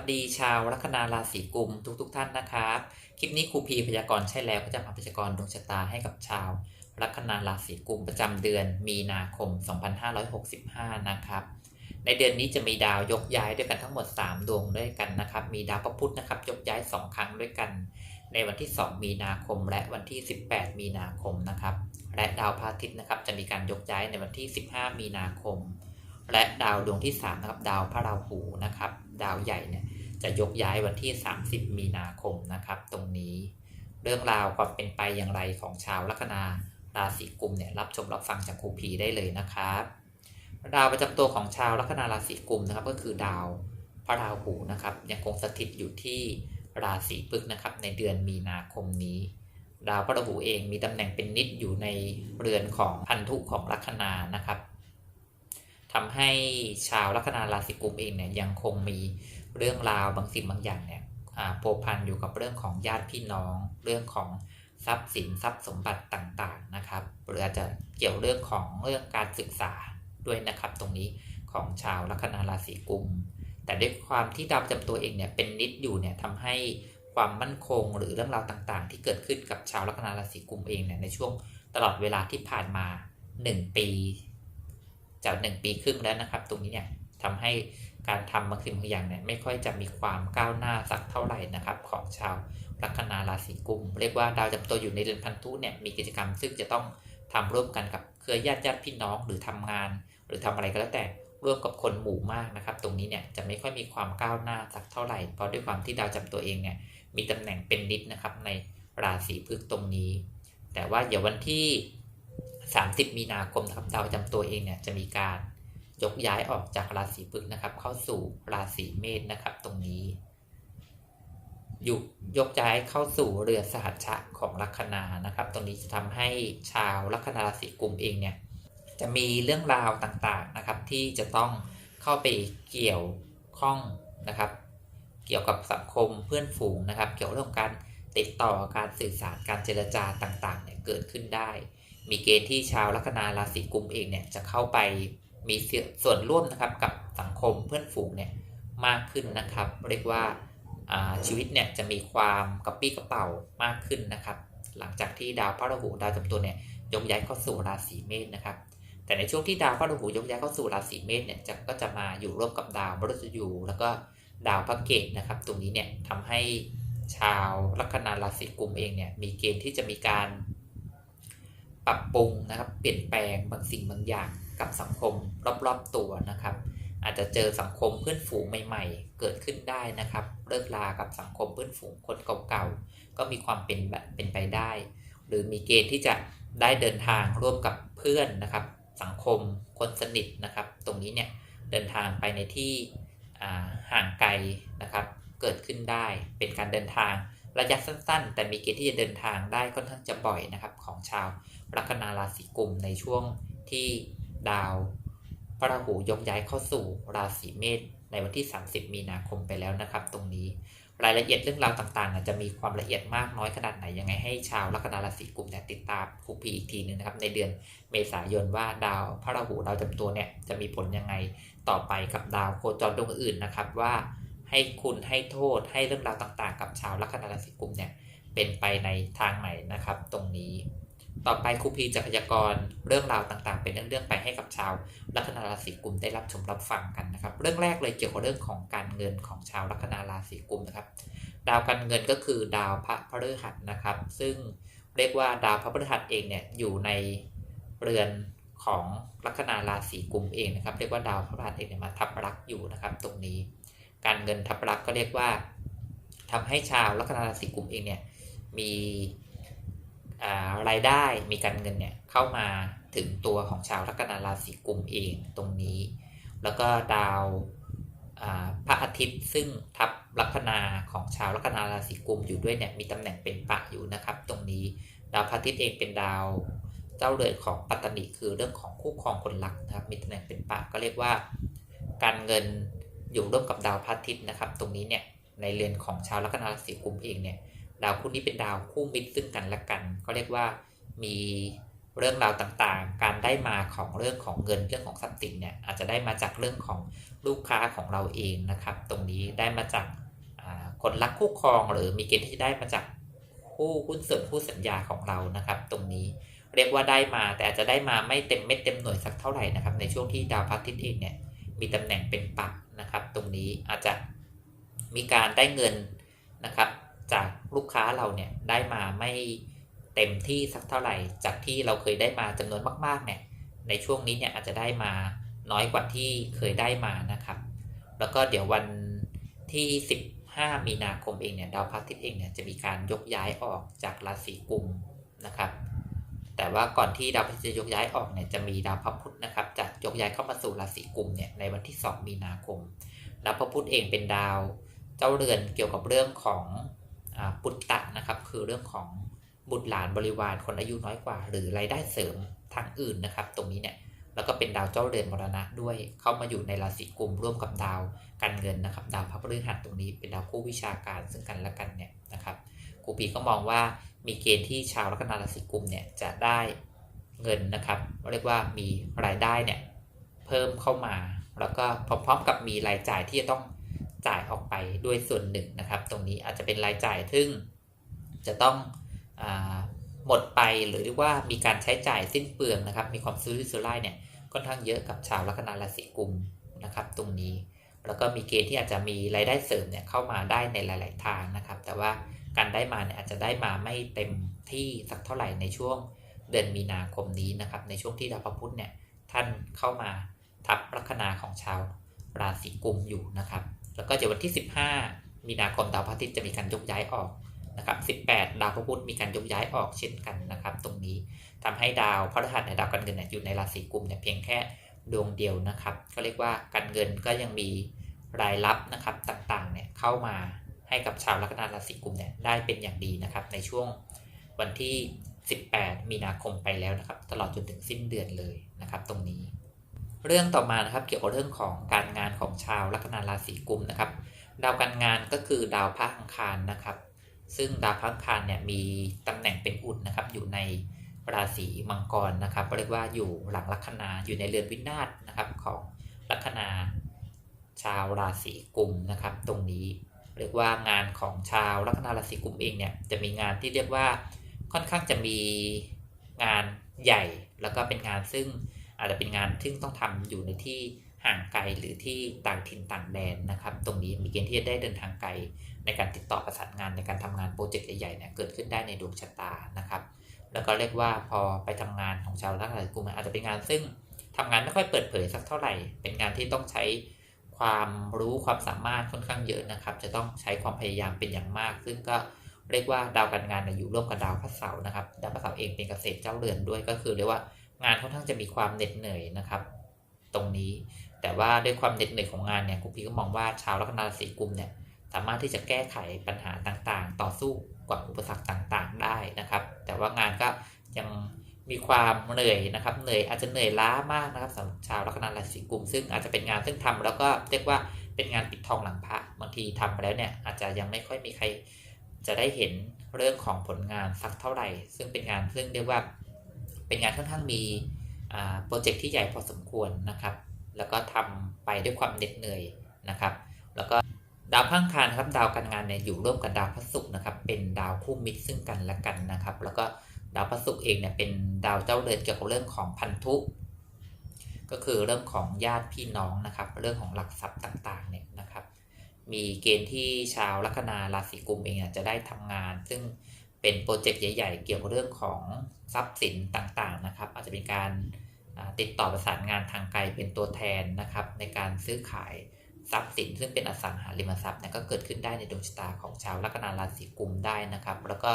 สดีชาวลัคนาราศีกุมทุกๆทท่านนะครับ คลิปนี้ครูพีพยากรณ์ใช่แล้วก็จะมาพยากรณ์ดวงชะตาให้กับชาวลัคนาราศีกุมประจำเดือนมีนาคม 2565 นะครับ ในเดือนนี้จะมีดาวยกย้ายด้วยกันทั้งหมด 3 ดวงด้วยกันนะครับ มีดาวพระพุธนะครับยกย้าย 2 ครั้งด้วยกัน ในวันที่ 2 มีนาคม และวันที่ 18 มีนาคมนะครับ และดาวพระอาทิตย์นะครับจะมีการยกย้ายในวันที่ 15 มีนาคมและดาวดวงที่3นะครับดาวพระราหูนะครับ ดาวใหญ่เนี่ย จะยกย้ายวันที่ 30 มีนาคมนะครับ ตรงนี้ เรื่องราวความเป็นไปอย่างไรของชาวลัคนาราศีกุมเนี่ยรับชมรับฟังจากครูพีได้เลยนะครับดาวประจำตัวของชาวลัคนาราศีกุมนะครับก็คือดาวพระราหูนะครับ ยังคงสถิตอยู่ที่ราศีพฤษนะครับ ในเดือนมีนาคมนี้ ดาวพระราหูเองมีตำแหน่งเป็นนิดอยู่ในเรือนของพันธุของลัคนานะครับ ทำให้ชาวลัคนาราศีกุมเองเนี่ยยังคงมีเรื่องราวบางสิ่งบางอย่างเนี่ยโผพันอยู่กับเรื่องของญาติพี่น้อง เรื่องของทรัพย์สินทรัพย์สมบัติต่างๆนะครับ หรืออาจจะเกี่ยวเรื่องของเรื่องการศึกษาด้วยนะครับตรงนี้ของชาวลัคนาราศีกุม แต่ด้วยความที่ดาวประจำตัวเองเนี่ยเป็นนิดอยู่เนี่ยทำให้ความมั่นคงหรือเรื่องราวต่างๆ ที่เกิดขึ้นกับชาวลัคนาราศีกุมเองเนี่ยในช่วงตลอดเวลาที่ผ่านมา 1 ปี จากหนึ่งปีครึ่งแล้วนะครับ ตรงนี้เนี่ยทำให้การทำบางสิ่งบางอย่างเนี่ยไม่ค่อยจะมีความก้าวหน้าสักเท่าไหร่นะครับ ของชาวลัคนาราศีกุม เรียกว่าดาวจำตัวอยู่ในเรือนพันธุเนี่ยมีกิจกรรมซึ่งจะต้องทำร่วมกันกับเครือญาติญาติพี่น้องหรือทำงาน หรือทำอะไรก็แล้วแต่ร่วมกับคนหมู่มากนะครับ ตรงนี้เนี่ยจะไม่ค่อยมีความก้าวหน้าสักเท่าไหร่เพราะด้วยความที่ดาวจำตัวเองเนี่ยมีตำแหน่งเป็นนิดนะครับในราศีพฤษตรงนี้ แต่ว่าเดี๋ยววันที่ 30 มีนาคมนะครับดาวประจำตัวเองเนี่ยจะมีการยกย้ายออกจากราศีพฤษนะครับ เข้าสู่ราศีเมษนะครับ ตรงนี้ยุยกย้ายเข้าสู่เรือสหัชชะของลัคนานะครับ ตรงนี้จะทำให้ชาวลัคนาราศีกุมเองเนี่ยจะมีเรื่องราวต่างๆนะครับ ที่จะต้องเข้าไปเกี่ยวข้องนะครับ เกี่ยวกับสังคมเพื่อนฝูงนะครับ เกี่ยวกับเรื่องการติดต่อการสื่อสารการเจรจาต่างๆเนี่ยเกิดขึ้นได้ มีเกณฑ์ที่ชาวลัคนาราศีกุมเองเนี่ยจะเข้าไปมีส่วนร่วมนะครับกับสังคมเพื่อนฝูงเนี่ยมากขึ้นนะครับ เรียกว่าชีวิตเนี่ยจะมีความกระปี้กระเป๋ามากขึ้นนะครับ หลังจากที่ดาวพระราหูดาวจำตัวเนี่ยยกย้ายเข้าสู่ราศีเมษนะครับ แต่ในช่วงที่ดาวพระราหูยกย้ายเข้าสู่ราศีเมษเนี่ยจะก็จะมาอยู่ร่วมกับดาวมฤตยูแล้วก็ดาวพระเกตนะครับ ตรงนี้เนี่ยทำให้ชาวลัคนาราศีกุมเองเนี่ยมีเกณฑ์ที่จะมีการ ปรับปรุงนะครับ เปลี่ยนแปลงบางสิ่งบางอย่างกับสังคมรอบๆตัวนะครับ อาจจะเจอสังคมเพื่อนฝูงใหม่ ๆ เกิดขึ้นได้นะครับ เลิกลากับสังคมเพื่อนฝูงคนเก่าๆก็มีความเป็นแบบเป็นไปได้ หรือมีเกณฑ์ที่จะได้เดินทางร่วมกับเพื่อนนะครับ สังคมคนสนิทนะครับ ตรงนี้เนี่ยเดินทางไปในที่ห่างไกลนะครับ เกิดขึ้นได้เป็นการเดินทาง ระยะสั้นๆ แต่มีเกณฑ์ที่จะเดินทางได้ค่อนข้างจะบ่อยนะครับ ของชาวลัคนาราศีกุมในช่วงที่ดาวพระราหูยกย้ายเข้าสู่ราศีเมษในวันที่ 30 มีนาคมไปแล้วนะครับ ตรงนี้รายละเอียดเรื่องราวต่างๆ จะมีความละเอียดมากน้อยขนาดไหนยังไงให้ชาวลัคนาราศีกุมเนี่ยติดตามครูพีอีกทีนึงนะครับ ในเดือนเมษายนว่าดาวพระราหูดาวจำตัวเนี่ยจะมีผลยังไงต่อไปกับดาวโคจรดวงอื่นนะครับว่า ให้คุณให้โทษให้เรื่องราวต่างๆ กับชาวลัคนาราศีกุมเนี่ยเป็นไปในทางไหนนะครับ ตรงนี้ ต่อไปครูพีจะพยากรณ์เรื่องราวต่างๆ เป็นเรื่องๆไปให้กับชาวลัคนาราศีกุมได้รับชมรับฟังกันนะครับ เรื่องแรกเลยเกี่ยวกับเรื่องของการเงินของชาวลัคนาราศีกุมนะครับ ดาวการเงินก็คือดาวพระพฤหัสนะครับ ซึ่งเรียกว่าดาวพระพฤหัสเองเนี่ยอยู่ในเรือนของลัคนาราศีกุมเองนะครับ เรียกว่าดาวพระพฤหัสเองเนี่ยมาทับรักอยู่นะครับ ตรงนี้ การเงินทับรักก็เรียกว่าทำให้ชาวลัคนาราศีกุมเองเนี่ยมีรายได้มีการเงินเนี่ยเข้ามาถึงตัวของชาวลัคนาราศีกุมเองตรงนี้ แล้วก็ดาวพระอาทิตย์ซึ่งทับลัคนาของชาวลัคนาราศีกุมอยู่ด้วยเนี่ยมีตำแหน่งเป็นปะอยู่นะครับ ตรงนี้ดาวพระอาทิตย์เองเป็นดาวเจ้าเรือนของปัตตานีคือเรื่องของคู่ครองคนรักนะครับมีตำแหน่งเป็นปะก็เรียกว่า การเงิน อยู่ร่วมกับดาวพระอาทิตย์นะครับ ตรงนี้เนี่ยในเรือนของชาวลัคนาราศีกุมเองเนี่ยดาวคู่นี้เป็นดาวคู่มิตรซึ่งกันและกันก็เรียกว่ามีเรื่องราวต่างๆ การได้มาของเรื่องของเงินเรื่องของทรัพย์สินเนี่ยอาจจะได้มาจากเรื่องของลูกค้าของเราเองนะครับ ตรงนี้ได้มาจากคนรักคู่ครองหรือมีเกณฑ์ที่ได้มาจากคู่หุ้นส่วนคู่สัญญาของเรานะครับ ตรงนี้เรียกว่าได้มาแต่อาจจะได้มาไม่เต็มเม็ดเต็มหน่วยสักเท่าไหร่นะครับในช่วงที่ดาวพระอาทิตย์เองเนี่ยมีตำแหน่งเป็นปัก ตรงนี้อาจจะมีการได้เงินนะครับ จากลูกค้าเราเนี่ยได้มาไม่เต็มที่สักเท่าไหร่ จากที่เราเคยได้มาจำนวนมากๆเนี่ยในช่วงนี้เนี่ยอาจจะได้มาน้อยกว่าที่เคยได้มานะครับ แล้วก็เดี๋ยววันที่ 15 มีนาคมเองเนี่ยดาวพระอาทิตย์เองเนี่ยจะมีการยกย้ายออกจากราศีกุมนะครับ แต่ว่าก่อนที่ดาวพระอาทิตย์จะยกย้ายออกเนี่ยจะมีดาวพระพุธนะครับจะยกย้ายเข้ามาสู่ราศีกุมเนี่ยในวันที่ 2 มีนาคม ดาวพระพุธเองเป็นดาว เจ้าเรือนเกี่ยวกับเรื่องของปุตตะนะครับ คือเรื่องของบุตรหลานบริวารคนอายุน้อยกว่า หรือรายได้เสริมทางอื่นนะครับ ตรงนี้เนี่ยแล้วก็เป็นดาวเจ้าเรือนมรณะด้วย เข้ามาอยู่ในราศีกุมร่วมกับดาวการเงินนะครับ ดาวพระพฤหัสตรงนี้เป็นดาวคู่วิชาการซึ่งกันและกันเนี่ยนะครับครูปีก็มองว่ามีเกณฑ์ที่ชาวลัคนาราศีกุมเนี่ยจะได้เงินนะครับเรียกว่ามีรายได้เนี่ยเพิ่มเข้ามา แล้วก็พร้อมๆกับมีรายจ่ายที่จะต้องจ่ายออกไปด้วยส่วนหนึ่งนะครับ ตรงนี้อาจจะเป็นรายจ่ายซึ่งจะต้องอหมดไปหรือเรียกว่ามีการใช้จ่ายสิ้นเปลืองนะครับ มีความซื้อริสุร่ายเนี่ยค่อนข้างเยอะกับชาวลัคนาราศีกุมนะครับ ตรงนี้แล้วก็มีเกณฑ์ที่อาจจะมีรายได้เสริมเนี่ยเข้ามาได้ในหลาย ๆ ทางนะครับ แต่ว่าการได้มาเนี่ยอาจจะได้มาไม่เต็มที่สักเท่าไหร่ในช่วงเดือนมีนาคมนี้นะครับ ในช่วงที่ดาวพระพุธเนี่ยท่านเข้ามา ทับลัคนาของชาวราศีกุมอยู่นะครับ แล้วก็เดี๋ยววันที่ 15 มีนาคมดาวพระอาทิตย์จะมีการยกย้ายออกนะครับ 18 ดาวพระพุธมีการยกย้ายออกเช่นกันนะครับ ตรงนี้ทำให้ดาวพฤหัสในดาวการเงินเนี่ยอยู่ในราศีกุมเนี่ยเพียงแค่ดวงเดียวนะครับ ก็เรียกว่าการเงินก็ยังมีรายรับนะครับต่างๆเนี่ยเข้ามาให้กับชาวลัคนาราศีกุมเนี่ยได้เป็นอย่างดีนะครับ ในช่วงวันที่ 18 มีนาคมไปแล้วนะครับ ตลอดจนถึงสิ้นเดือนเลยนะครับ ตรงนี้ เรื่องต่อมานะครับเกี่ยวกับเรื่องของการงานของชาวลัคนาราศีกุมนะครับ ดาวการงานก็คือดาวพระอังคารนะครับ ซึ่งดาวพระอังคารเนี่ยมีตำแหน่งเป็นอุดนะครับ อยู่ในราศีมังกรนะครับเรียกว่าอยู่หลังลัคนาอยู่ในเรือนวินาศนะครับของลัคนาชาวราศีกุมนะครับ ตรงนี้เรียกว่างานของชาวลัคนาราศีกุมเองเนี่ยจะมีงานที่เรียกว่าค่อนข้างจะมีงานใหญ่ แล้วก็เป็นงานซึ่ง อาจจะเป็นงานซึ่ต้องทำอยู่ในที่ห่างไกลหรือที่ต่างถิ่นต่างแดนนะครับ ตรงนี้มีเกณฑ์ที่จะได้เดินทางไกล ในการติดต่อประสานงานในการทำงานโปรเจกต์ใหญ่ๆเนี่ยเกิดขึ้นได้ในดวงชะตานะครับ แล้วก็เรียกว่าพอไปทำงานของชาวราศีกุมอาจจะเป็นงานซึ่งทำงานไม่ค่อยเปิดเผยสักเท่าไหร่ เป็นงานที่ต้องใช้ความรู้ความสามารถค่อนข้างเยอะนะครับ จะต้องใช้ความพยายามเป็นอย่างมาก ซึ่งก็เรียกว่าดาวการงานอยู่ร่วมกับดาวพระเสาร์นะครับ ดาวพระเสาร์เองเป็นเกษตรเจ้าเรือนด้วยก็คือเรียกว่า งานค่อนข้างจะมีความเหน็ดเหนื่อยนะครับ ตรงนี้แต่ว่าด้วยความเหน็ดเหนื่อยของงานเนี่ยคุณพี่ก็มองว่าชาวลัคนาราศีกุมเนี่ยสามารถที่จะแก้ไขปัญหาต่างๆ ต่อสู้กับอุปสรรคต่างๆ ได้นะครับ แต่ว่างานก็ยังมีความเหนื่อยนะครับ เหนื่อยอาจจะเหนื่อยล้ามากนะครับสำหรับชาวลัคนาราศีกุม ซึ่งอาจจะเป็นงานซึ่งทำแล้วก็เรียกว่าเป็นงานปิดทองหลังพระบางทีทำไปแล้วเนี่ยอาจจะยังไม่ค่อยมีใครจะได้เห็นเรื่องของผลงานสักเท่าไหร่ ซึ่งเป็นงานซึ่งเรียกว่า เป็นงานค่อนข้างมีโปรเจกต์ที่ใหญ่พอสมควรนะครับ แล้วก็ทำไปด้วยความเหน็ดเหนื่อยนะครับ แล้วก็ดาวพังคารครับดาวการงานเนี่ยอยู่ร่วมกับดาวพระศุกร์นะครับ เป็นดาวคู่มิตรซึ่งกันและกันนะครับ แล้วก็ดาวพระศุกร์เองเนี่ยเป็นดาวเจ้าเรือนเกี่ยวกับเรื่องของพันธุก็คือเรื่องของญาติพี่น้องนะครับ เรื่องของหลักทรัพย์ต่างๆเนี่ยนะครับ มีเกณฑ์ที่ชาวลัคนาราศีกุมเองจะได้ทำงาน ซึ่ง เป็นโปรเจกต์ใหญ่ ๆ เกี่ยวกับเรื่องของทรัพย์สินต่างๆนะครับ อาจจะเป็นการติดต่อประสานงานทางไกลเป็นตัวแทนนะครับ ในการซื้อขายทรัพย์สิน ซึ่งเป็นอสังหาริมทรัพย์นี่ยก็เกิดขึ้นได้ในดวงชะตาของชาวลัคนาราศีกุมได้นะครับ แล้วก็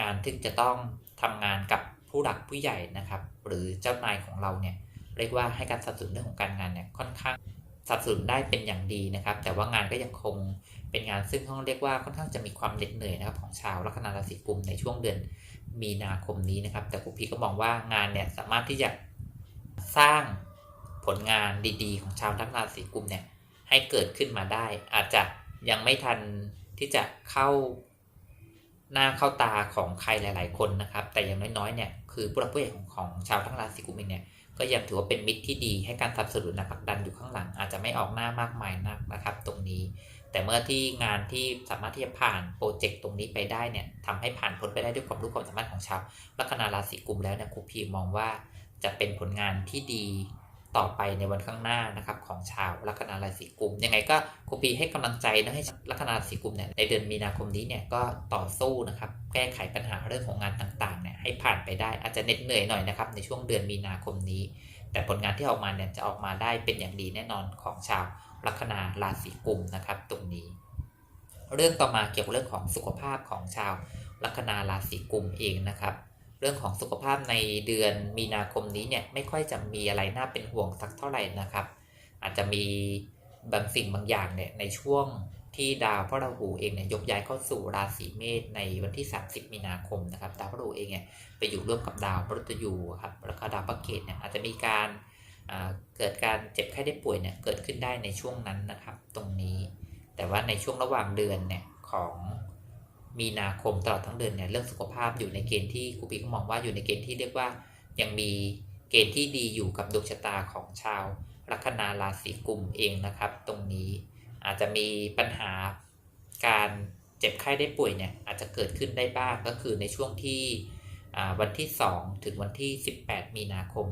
งานที่จะต้องทำงานกับผู้หลักผู้ใหญ่นะครับ หรือเจ้านายของเราเนี่ยเรียกว่าให้การสนับสนุนเรื่องของการงานเนี่ยค่อนข้างสนับสนุนได้เป็นอย่างดีนะครับ แต่ว่างานก็ยังคง เป็นงานซึ่งต้องเรียกว่าค่อนข้างจะมีความเหน็ดเหนื่อยนะครับของชาวลัคนาราศีกุมในช่วงเดือนมีนาคมนี้นะครับ แต่ครูพีก็มองว่างานเนี่ยสามารถที่จะสร้างผลงานดีๆ ของชาวลัคนาราศีกุมเนี่ยให้เกิดขึ้นมาได้ อาจจะยังไม่ทันที่จะเข้าหน้าเข้าตาของใครหลาย ๆ คนนะครับ แต่อย่างน้อยๆเนี่ยคือผู้หลักผู้ใหญ่ของของชาวทั้งราศีกุมเองเนี่ยก็ยังถือว่าเป็นมิตรที่ดีให้การสนับสนุนนะผลักดันอยู่ข้างหลัง อาจจะไม่ออกหน้ามากมายนักนะครับ ตรงนี้ แต่เมื่อที่งานที่สามารถที่จะผ่านโปรเจกต์ตรงนี้ไปได้เนี่ยทำให้ผ่านพ้นไปได้ด้วยความรู้ความสามารถของชาวลัคนาราศีกุมแล้วเนี่ยครูพีมองว่าจะเป็นผลงานที่ดีต่อไปในวันข้างหน้านะครับของชาวลัคนาราศีกุมยังไงก็ครูพีให้กำลังใจนะให้ลัคนาราศีกุมเนี่ยในเดือนมีนาคมนี้เนี่ยก็ต่อสู้นะครับแก้ไขปัญหาเรื่องของงานต่างๆเนี่ยให้ผ่านไปได้อาจจะเหน็ดเหนื่อยหน่อยนะครับในช่วงเดือนมีนาคมนี้ แต่ผลงานที่ออกมาเนี่ยจะออกมาได้เป็นอย่างดีแน่นอนของชาว ลัคนาราศีกุมนะครับ ตรงนี้ เรื่องต่อมาเกี่ยวกับเรื่องของสุขภาพของชาวลัคนาราศีกุมเองนะครับ เรื่องของสุขภาพในเดือนมีนาคมนี้เนี่ยไม่ค่อยจะมีอะไรน่าเป็นห่วงสักเท่าไหร่นะครับ อาจจะมีบางสิ่งบางอย่างเนี่ยในช่วงที่ดาวพระราหูเองเนี่ยยกย้ายเข้าสู่ราศีเมษในวันที่ 30 มีนาคมนะครับ ดาวพระราหูเองเนี่ยไปอยู่ร่วมกับดาวพฤหัสยูครับแล้วก็ดาวพระเกตเนี่ยอาจจะมีการ เกิดการเจ็บไข้ได้ป่วยเนี่ยเกิดขึ้นได้ในช่วงนั้นนะครับ ตรงนี้ แต่ว่าในช่วงระหว่างเดือนเนี่ยของมีนาคมตลอดทั้งเดือนเนี่ยเรื่องสุขภาพอยู่ในเกณฑ์ที่ครูปีก็มองว่าอยู่ในเกณฑ์ที่เรียกว่ายังมีเกณฑ์ที่ดีอยู่กับดวงชะตาของชาวลัคนาราศีกุมเองนะครับ ตรงนี้อาจจะมีปัญหาการเจ็บไข้ได้ป่วยเนี่ยอาจจะเกิดขึ้นได้บ้างก็คือในช่วงที่วันที่ 2 ถึงวันที่ 18 มีนาคม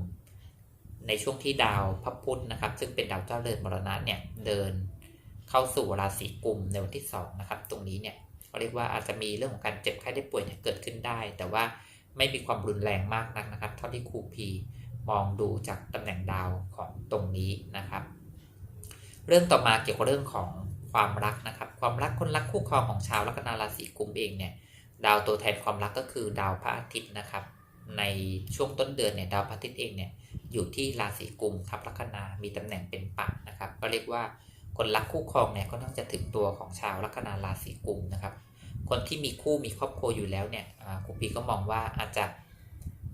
ในช่วงที่ดาวพระพุธนะครับ ซึ่งเป็นดาวเจ้าเรือนมรณะเนี่ยเดินเข้าสู่ราศีกุมในวันที่2นะครับ ตรงนี้เนี่ยเขาเรียกว่าอาจจะมีเรื่องของการเจ็บไข้ได้ป่วยเนี่ยเกิดขึ้นได้ แต่ว่าไม่มีความรุนแรงมากนักนะครับ เท่าที่ครูพีมองดูจากตำแหน่งดาวของตรงนี้นะครับ เรื่องต่อมาเกี่ยวกับเรื่องของความรักนะครับ ความรักคนรักคู่ครองของชาวลัคนาราศีกุมเองเนี่ยดาวตัวแทนความรักก็คือดาวพระอาทิตย์นะครับ ในช่วงต้นเดือนเนี่ยดาวพระอาทิตย์เองเนี่ยอยู่ที่ราศีกุมทับลัคนามีตำแหน่งเป็นปักนะครับก็เรียกว่าคนรักคู่ครองเนี่ยก็ต้องจะถึงตัวของชาวลัคนาราศีกุมนะครับ คนที่มีคู่มีครอบครัวอยู่แล้วเนี่ยครูปีก็มองว่าอาจจะ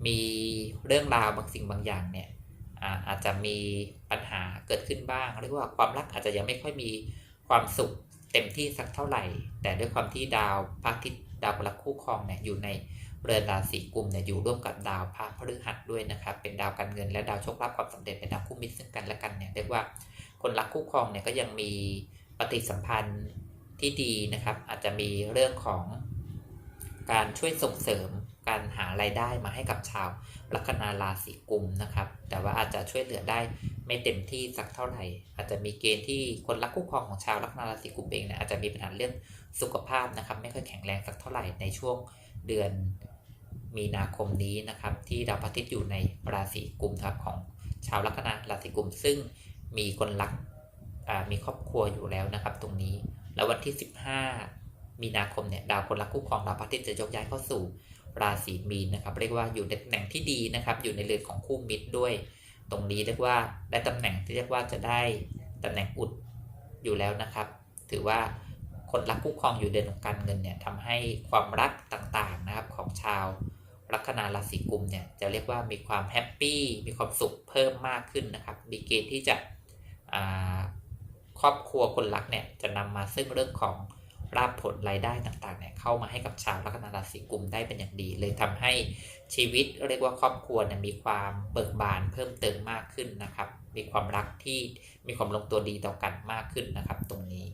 มีเรื่องราวบางสิ่งบางอย่างเนี่ยอาจจะมีปัญหาเกิดขึ้นบ้างเรียกว่าความรักอาจจะยังไม่ค่อยมีความสุขเต็มที่สักเท่าไหร่ แต่ด้วยความที่ดาวพระอาทิตย์ดาวพลักคู่ครองเนี่ยอยู่ใน เรือนราศีกุมเนี่ยอยู่ร่วมกับดาวพระพฤหัสด้วยนะครับ เป็นดาวการเงินและดาวโชคลาภความสำเร็จเป็นดาวคู่มิตรซึ่งกันและกันเนี่ยเรียกว่าคนรักคู่ครองเนี่ยก็ยังมีปฏิสัมพันธ์ที่ดีนะครับ อาจจะมีเรื่องของการช่วยส่งเสริมการหารายได้มาให้กับชาวลัคนาราศีกุมนะครับ แต่ว่าอาจจะช่วยเหลือได้ไม่เต็มที่สักเท่าไหร่ อาจจะมีเกณฑ์ที่คนรักคู่ครองของชาวลัคนาราศีกุมเองเนี่ยอาจจะมีปัญหาเรื่องสุขภาพนะครับ ไม่ค่อยแข็งแรงสักเท่าไหร่ในช่วงเดือน มีนาคมนี้นะครับ ที่ดาวพระอาทิตย์อยู่ในราศีกุมครับของชาวลัคนาราศีกุมซึ่งมีคนรักมีครอบครัวอยู่แล้วนะครับ ตรงนี้ แล้ววันที่ 15 มีนาคมเนี่ยดาวคนรักคู่ครองดาวพระอาทิตย์จะยกย้ายเข้าสู่ราศีมีนนะครับ เรียกว่าอยู่ในตำแหน่งที่ดีนะครับ อยู่ในเรือนของคู่มิตรด้วย ตรงนี้เรียกว่าได้ตำแหน่งที่เรียกว่าจะได้ตำแหน่งอุดอยู่แล้วนะครับ ถือว่าคนรักคู่ครองอยู่เดือนของการเงินเนี่ยทำให้ความรักต่างๆนะครับของชาว ลัคนาราศีกุมเนี่ยจะเรียกว่ามีความแฮปปี้มีความสุขเพิ่มมากขึ้นนะครับมีเกณฑ์ที่จะครอบครัวคนรักเนี่ยจะนำมาซึ่งเรื่องของราบผลรายได้ต่างๆเนี่ยเข้ามาให้กับชาวลัคนาราศีกุมได้เป็นอย่างดี เลยทำให้ชีวิตเรียกว่าครอบครัวเนี่ยมีความเบิกบานเพิ่มเติมมากขึ้นนะครับ มีความรักที่มีความลงตัวดีต่อกันมากขึ้นนะครับ ตรงนี้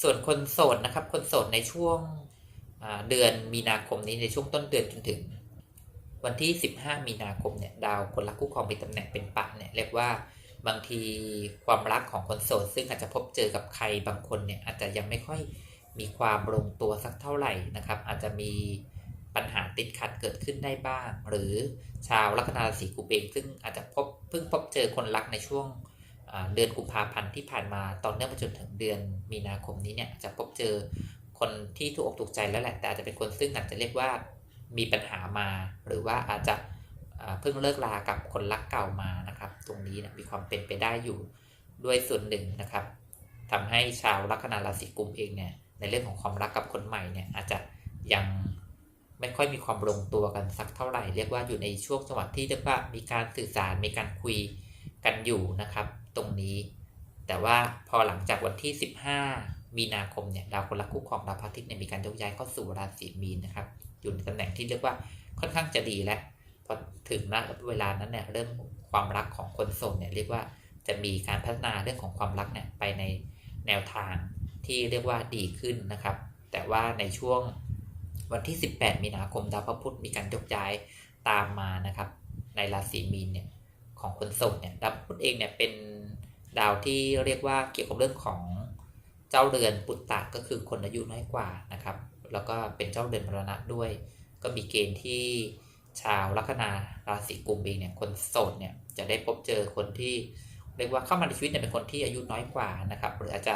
ส่วนคนโสดนะครับ คนโสดในช่วง เดือนมีนาคมนี้ในช่วงต้นเดือนจนถึง วันที่ 15 มีนาคมเนี่ยดาวคนรักคู่ครองมีตำแหน่งเป็นปะเนี่ยเรียกว่าบางทีความรักของคนโสดซึ่งอาจจะพบเจอกับใครบางคนเนี่ยอาจจะยังไม่ค่อยมีความลงตัวสักเท่าไหร่นะครับ อาจจะมีปัญหาติดขัดเกิดขึ้นได้บ้าง หรือชาวลัคนาราศีกุมเองซึ่งอาจจะพบเพิ่งพบเจอคนรักในช่วงเดือนกุมภาพันธ์ที่ผ่านมาตอนเนื่องมาจนถึงเดือนมีนาคมนี้เนี่ยจะพบเจอ คนที่ถูกอกถูกใจแล้วแหละแต่อาจจะเป็นคนซึ่งอาจจะเรียกว่ามีปัญหามา หรือว่าอาจจะเพิ่งเลิกลากับคนรักเก่ามานะครับ ตรงนี้นะมีความเป็นไปได้อยู่ด้วยส่วนหนึ่งนะครับทำให้ชาวลัคนาราศีกุมเองเนี่ยในเรื่องของความรักกับคนใหม่เนี่ยอาจจะยังไม่ค่อยมีความลงตัวกันสักเท่าไหร่ เรียกว่าอยู่ในช่วงจังหวะที่เรียกว่ามีการสื่อสารมีการคุยกันอยู่นะครับ ตรงนี้ แต่ว่าพอหลังจากวันที่ 15 มีนาคมเนี่ยดาวคนละคู่ครองดาวพระอาทิตย์เนี่ยมีการยกย้ายเข้าสู่ราศีมีนนะครับอยู่ในตำแหน่งที่เรียกว่าค่อนข้างจะดีแล้วพอถึงณเวลานั้นเนี่ยเริ่มความรักของคนโสดเนี่ยเรียกว่าจะมีการพัฒนาเรื่องของความรักเนี่ยไปในแนวทางที่เรียกว่าดีขึ้นนะครับ แต่ว่าในช่วงวันที่ 18 มีนาคมดาวพระพุธมีการยกย้ายตามมานะครับ ในราศีมีนเนี่ยของคนโสดเนี่ยดาวพุธเองเนี่ยเป็นดาวที่เรียกว่าเกี่ยวกับเรื่องของ เจ้าเรือนปุตตะก็คือคนอายุน้อยกว่านะครับ แล้วก็เป็นเจ้าเรือนมรณะด้วย ก็มีเกณฑ์ที่ชาวลัคนาราศีกุมเองเนี่ยคนโสดเนี่ยจะได้พบเจอคนที่เรียกว่าเข้ามาในชีวิตเนี่ยเป็นคนที่อายุน้อยกว่านะครับหรืออาจจะ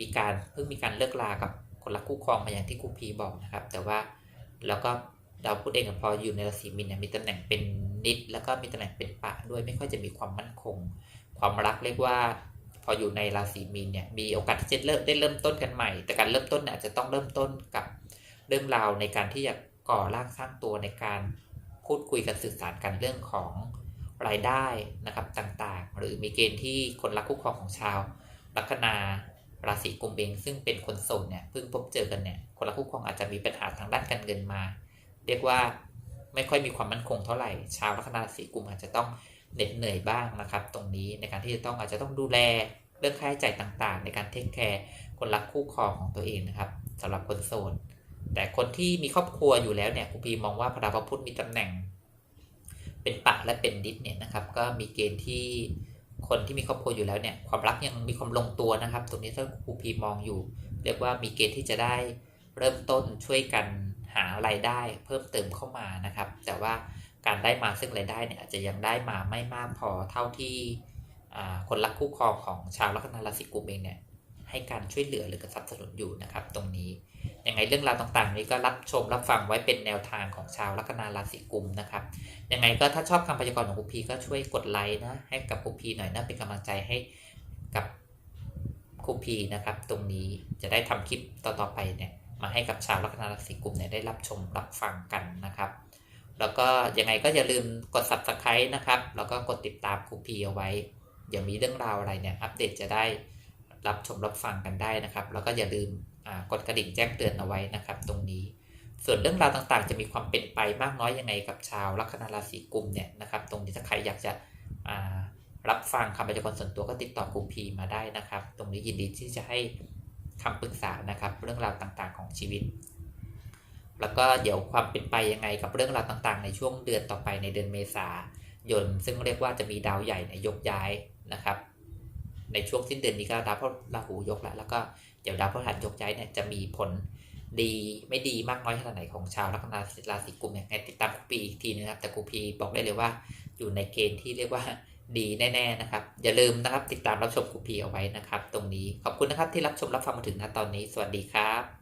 มีการเพิ่งมีการเลิกลากับคนรักคู่ครองมาอย่างที่ครูพีบอกนะครับ แต่ว่าแล้วก็ดาวพุธเองพออยู่ในราศีมีนเนี่ยมีตำแหน่งเป็นนิด แล้วก็มีตำแหน่งเป็นปะด้วยไม่ค่อยจะมีความมั่นคง ความรักเรียกว่า พออยู่ในราศีมีนเนี่ยมีโอกาสที่จะเริ่มได้เริ่มต้นกันใหม่ แต่การเริ่มต้นเนี่ยอาจจะต้องเริ่มต้นกับเรื่องราวในการที่จะก่อร่างสร้างตัวในการพูดคุยกันสื่อสารกันเรื่องของรายได้นะครับต่างๆ หรือมีเกณฑ์ที่คนรักคู่ครองของชาว ลัคนาราศีกุมเองซึ่งเป็นคนโสดเนี่ยเพิ่งพบเจอกันเนี่ยคนรักคู่ครองอาจจะมีปัญหาทางด้านการเงินมา เรียกว่าไม่ค่อยมีความมั่นคงเท่าไหร่ ชาวลัคนาราศีกุมอาจจะต้อง เหน็ดเหนื่อยบ้างนะครับ ตรงนี้ในการที่จะต้องอาจจะต้องดูแลเรื่องค่าใช้จ่ายต่างๆ ในการเทคแคร์คนรักคู่ครองของตัวเองนะครับสำหรับคนโสดแต่คนที่มีครอบครัวอยู่แล้วเนี่ยครูพีมองว่าพระดาวพระพุธมีตำแหน่ง เป็นปะและเป็นดิษเนี่ยนะครับ ก็มีเกณฑ์ที่คนที่มีครอบครัวอยู่แล้วเนี่ยความรักยังมีความลงตัวนะครับ ตรงนี้ถ้าครูพีมองอยู่ เรียกว่ามีเกณฑ์ที่จะได้เริ่มต้นช่วยกันหารายได้เพิ่มเติมเข้ามานะครับ แต่ว่า การได้มาซึ่งรายได้เนี่ยอาจจะยังได้มาไม่มากพอเท่าที่คนรักคู่ครองของชาวลัคนาราศีกุมเองเนี่ยให้การช่วยเหลือหรือกระสับสนุนอยู่นะครับตรงนี้ยังไงเรื่องราวต่างๆ นี้ก็รับชมรับฟังไว้เป็นแนวทางของชาวลัคนาราศีกุมนะครับยังไงก็ถ้าชอบคำพยากรณ์ของครูพีก็ช่วยกดไลค์นะให้กับครูพีหน่อยนะเป็นกำลังใจให้กับครูพีนะครับ ตรงนี้จะได้ทำคลิปต่อๆไปเนี่ยมาให้กับชาวลัคนาราศีกุมเนี่ยได้รับชมรับฟังกันนะครับ แล้วก็ยังไงก็อย่าลืมกด subscribe นะครับ แล้วก็กดติดตามครูพีเอาไว้เดี๋ยวมีเรื่องราวอะไรเนี่ยอัปเดตจะได้รับชมรับฟังกันได้นะครับ แล้วก็อย่าลืมกดกระดิ่งแจ้งเตือนเอาไว้นะครับ ตรงนี้ ส่วนเรื่องราวต่างๆ จะมีความเป็นไปมากน้อยยังไงกับชาวลัคนาราศีกุมเนี่ยนะครับ ตรงนี้ถ้าใครอยากจะรับฟังคำพยากรณ์ส่วนตัวก็ติดต่อครูพีมาได้นะครับ ตรงนี้ยินดีที่จะให้คำปรึกษานะครับ เรื่องราวต่างๆ ของชีวิต แล้วก็เดี๋ยวความเป็นไปยังไงกับเรื่องราวต่างๆ ในช่วงเดือนต่อไปในเดือนเมษายน ซึ่งเรียกว่าจะมีดาวใหญ่ในยกย้ายนะครับ ในช่วงสิ้นเดือนนี้ก็ดาวพระราหูยกแล้ว แล้วก็เดี๋ยวดาวพฤหัสยกย้ายเนี่ยจะมีผลดีไม่ดีมากน้อยขนาดไหนของชาวลัคนาราศีกุมเนี่ยติดตามคูปีอีกทีนะครับ แต่คูปีบอกได้เลยว่าอยู่ในเกณฑ์ที่เรียกว่าดีแน่ๆนะครับ อย่าลืมนะครับติดตามรับชมคูปีเอาไว้นะครับ ตรงนี้ขอบคุณนะครับที่รับชมรับฟังมาถึงณตอนนี้ สวัสดีครับ